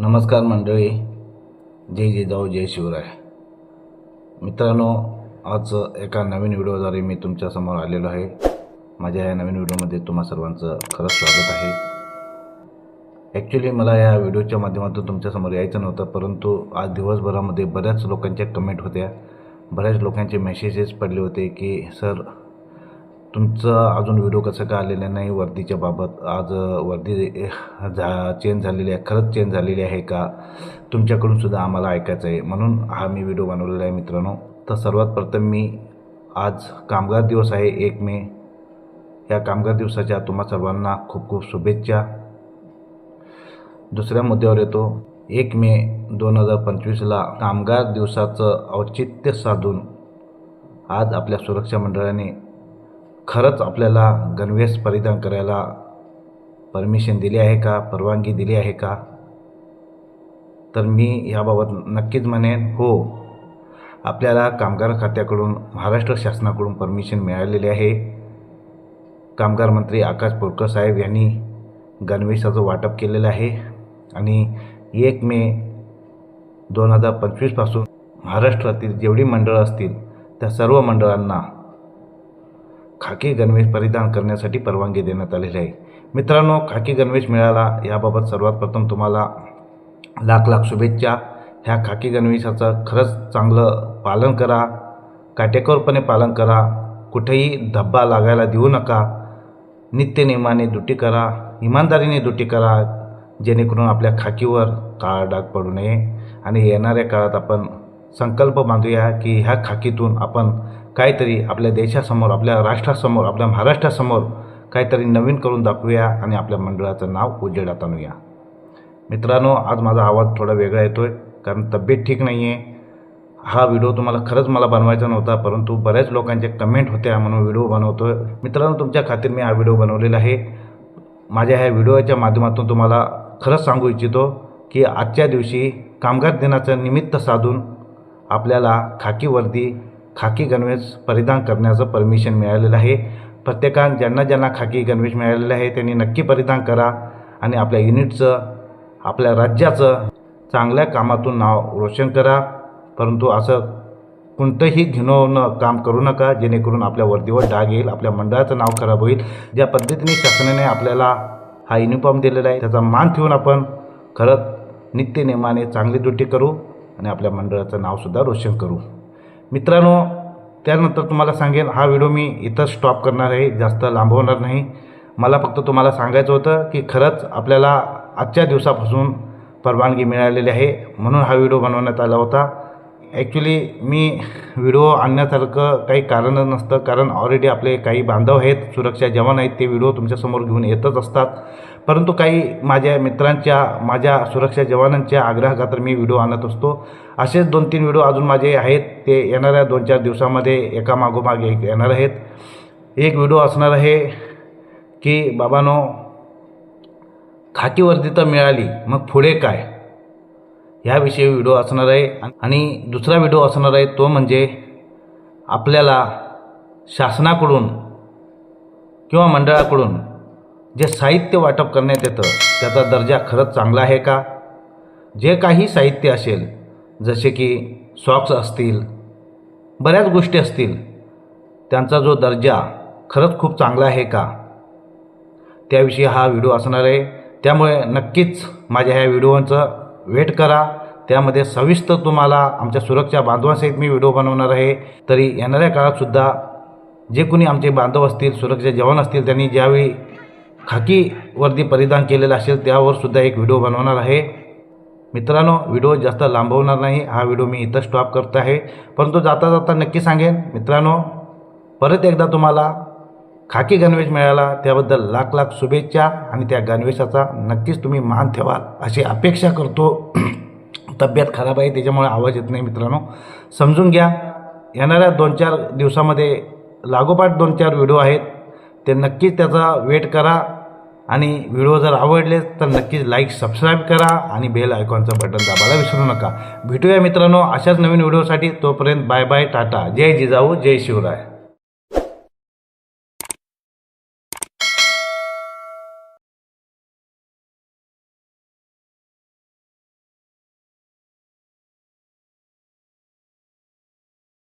नमस्कार मंडळी. जय जिजाऊ जय शिवराय. मित्रांनो आज एका नवीन व्हिडिओद्वारे मी तुमच्यासमोर आलेलो आहे. माझ्या या नवीन व्हिडिओमध्ये तुम्हा सर्वांचं खरंच स्वागत आहे. ॲक्च्युली मला या व्हिडिओच्या माध्यमातून तुमच्यासमोर यायचं नव्हतं परंतु आज दिवसभरामध्ये बऱ्याच लोकांच्या कमेंट होत्या. बऱ्याच लोकांचे मेसेजेस पडले होते की सर तुमचं अजून व्हिडिओ कसं का आलेला नाही वर्दीच्या बाबत. आज वर्दी झा चेंज झालेली आहे. खरंच चेंज झालेली आहे का? तुमच्याकडून सुद्धा आम्हाला ऐकायचं आहे. म्हणून हा मी व्हिडिओ बनवलेला आहे मित्रांनो. तर सर्वात प्रथम मी आज कामगार दिवस आहे एक मे. या कामगार दिवसाच्या तुम्हा सर्वांना खूप खूप शुभेच्छा. दुसऱ्या मुद्द्यावर येतो. एक मे दोन हजार पंचवीसला कामगार दिवसाचं औचित्य साधून आज आपल्या सुरक्षा मंडळाने खरंच आपल्याला गणवेश परिधान करायला परमिशन दिली आहे का? परवानगी दिली आहे का? तर मी याबाबत नक्कीच म्हणेन हो. आपल्याला कामगार खात्याकडून महाराष्ट्र शासनाकडून परमिशन मिळालेली आहे. कामगार मंत्री आकाश पोरकर साहेब यांनी गणवेशाचं वाटप केलेलं आहे. आणि एक मे दोन हजार पंचवीसपासून महाराष्ट्रातील जेवढी मंडळं असतील त्या सर्व मंडळांना खाकी गणवेश परिधान करण्यासाठी परवानगी देण्यात आलेली आहे. मित्रांनो खाकी गणवेश मिळाला याबाबत सर्वात प्रथम तुम्हाला लाख लाख शुभेच्छा. ह्या खाकी गणवेशाचं खरंच चांगलं पालन करा. काटेकोरपणे पालन करा. कुठेही धब्बा लागायला देऊ नका. नित्यनियमाने दुटी करा. इमानदारीने दुटी करा. जेणेकरून आपल्या खाकीवर काळा डाग पडू नये. आणि येणाऱ्या काळात आपण संकल्प बांधूया की ह्या खाकीतून आपण काहीतरी आपल्या देशासमोर आपल्या राष्ट्रासमोर आपल्या महाराष्ट्रासमोर काहीतरी नवीन करून दाखवूया आणि आपल्या मंडळाचं नाव उजेडात आणूया. मित्रांनो आज माझा आवाज थोडा वेगळा येतो आहे कारण तब्येत ठीक नाही आहे हा व्हिडिओ तुम्हाला खरंच मला बनवायचा नव्हता परंतु बऱ्याच लोकांचे कमेंट होत्या म्हणून व्हिडिओ बनवतो आहे मित्रांनो तुमच्या खातीर मी हा व्हिडिओ बनवलेला आहे. माझ्या ह्या व्हिडिओच्या माध्यमातून तुम्हाला खरंच सांगू इच्छितो की आजच्या दिवशी कामगार दिनाचं निमित्त साधून आपल्याला खाकी वर्दी खाकी गणवेश परिधान करण्याचं परमिशन मिळालेलं आहे. प्रत्येकान ज्यांना ज्यांना खाकी गणवेश मिळालेलं आहे त्यांनी नक्की परिधान करा आणि आपल्या युनिटचं आपल्या राज्याचं चांगल्या कामातून नाव रोशन करा. परंतु असं कोणतंही घिनवणं काम करू नका जेणेकरून आपल्या वर्दीवर डाग येईल आपल्या मंडळाचं नाव खराब होईल. ज्या पद्धतीने शासनाने आपल्याला हा युनिफॉर्म दिलेला आहे त्याचा मान ठेवून आपण खरंच नित्यनेमाने चांगली ड्युटी करू. आणि आपल्या मंडळाचं नावसुद्धा रोशन करू. मित्रांनो त्यानंतर तुम्हाला सांगेन हा व्हिडिओ मी इथं स्टॉप करणार आहे जास्त लांबवणार नाही. मला फक्त तुम्हाला सांगायचं होतं की खरंच आपल्याला आजच्या दिवसापासून परवानगी मिळालेली आहे म्हणून हा व्हिडिओ बनवण्यात आला होता. ॲक्च्युली मी व्हिडिओ आणण्यासारखं काही कारणच नसतं कारण ऑलरेडी आपले काही बांधव आहेत सुरक्षा जवान आहेत ते व्हिडिओ तुमच्यासमोर घेऊन येतच असतात. परंतु काही माझ्या मित्रांच्या माझ्या सुरक्षा जवानांच्या आग्रहाखातर मी व्हिडिओ आणत असतो. असेच दोन तीन व्हिडिओ अजून माझे आहेत. ते येणाऱ्या दोन चार दिवसामध्ये एकामागोमाग एक येणार आहेत. एक व्हिडिओ असणार आहे की बाबानो खाकी तर मिळाली मग पुढे काय? ह्याविषयी व्हिडिओ असणार आहे. आणि दुसरा व्हिडिओ असणार आहे तो म्हणजे आपल्याला शासनाकडून किंवा मंडळाकडून जे साहित्य वाटप करण्यात येतं त्याचा दर्जा खरंच चांगला आहे का? जे काही साहित्य असेल जसे की सॉक्स असतील बऱ्याच गोष्टी असतील त्यांचा जो दर्जा खरंच खूप चांगला आहे का? त्याविषयी हा व्हिडिओ असणार आहे. त्यामुळे नक्कीच माझ्या ह्या व्हिडिओचं वेट करा. त्यामध्ये सविस्तर तुम्हाला आमच्या सुरक्षा बांधवांसहित मी व्हिडिओ बनवणार आहे. तरी येणाऱ्या काळातसुद्धा जे कोणी आमचे बांधव असतील सुरक्षा जवान असतील त्यांनी ज्यावेळी खाकी परिधान केलेलं असेल त्यावर सुद्धा एक व्हिडिओ बनवणार आहे. मित्रांनो व्हिडिओ जास्त लांबवणार नाही. हा व्हिडिओ मी इथं स्टॉप करत आहे. परंतु जाता जाता नक्की सांगेन मित्रांनो परत एकदा तुम्हाला खाकी गणवेश मिळाला त्याबद्दल लाख लाख शुभेच्छा आणि त्या गणवेशाचा नक्कीच तुम्ही मान ठेवाल अशी अपेक्षा करतो. तब्येत खराब आहे त्याच्यामुळे आवाज येत नाही मित्रांनो. समजून घ्या येणाऱ्या दोन चार दिवसामध्ये लागोपाठ दोन चार व्हिडिओ आहेत. ते नक्कीच त्याचा वेट करा. आणि व्हिडिओ जर आवडले तर नक्कीच लाईक सबस्क्राईब करा आणि बेल आयकॉनचं बटन दाबायला विसरू नका. भेटूया मित्रांनो अशाच नवीन व्हिडिओसाठी तोपर्यंत बाय बाय टाटा. जय जिजाऊ जय शिवराय.